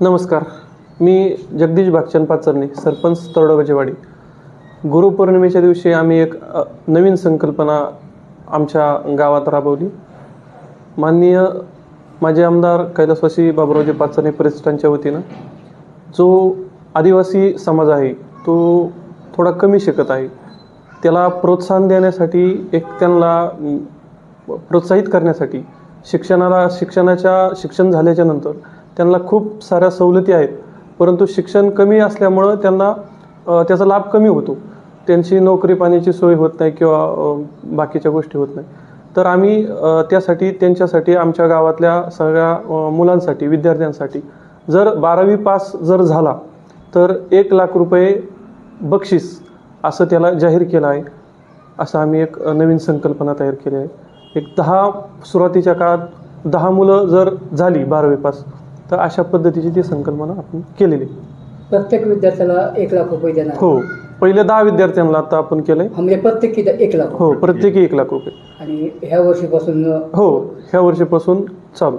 नमस्कार. मी जगदीश भागचंद पाचरणे सरपंच तळोबाचीवाडी गुरुपौर्णिमेच्या दिवशी आम्ही एक नवीन संकल्पना आमच्या गावात राबवली. माननीय माझे आमदार कैलासवासी बाबुरावजी पाचरणे प्रतिष्ठानच्या वतीनं. जो आदिवासी समाज आहे तो थोडा कमी शिकत आहे. त्याला प्रोत्साहन देण्यासाठी एक त्यांना प्रोत्साहित करण्यासाठी शिक्षणाला शिक्षणाच्या शिक्षण झाल्याच्यानंतर त्यांना खूप साऱ्या सवलती आहेत. परंतु शिक्षण कमी असल्यामुळं त्यांना त्याचा लाभ कमी होतो. त्यांची नोकरी पाण्याची सोय होत नाही किंवा बाकीच्या गोष्टी होत नाही. तर आम्ही त्यासाठी त्यांच्यासाठी आमच्या गावातल्या सगळ्या मुलांसाठी विद्यार्थ्यांसाठी जर बारावी पास जर झाला तर एक लाख रुपये बक्षीस असं त्याला जाहीर केलं आहे. असं आम्ही एक नवीन संकल्पना तयार केली आहे. एक दहा सुरुवातीच्या काळात दहा मुलं जर झाली बारावी पास तर अशा पद्धतीची ती संकल्पना आपण केलेली. प्रत्येक विद्यार्थ्याला एक लाख रुपये देणार. हो पहिले दहा विद्यार्थ्यांना आता आपण केलंय. म्हणजे प्रत्येकी एक लाख हो प्रत्येकी एक लाख रुपये. आणि ह्या वर्षीपासून हो ह्या वर्षीपासून चालू.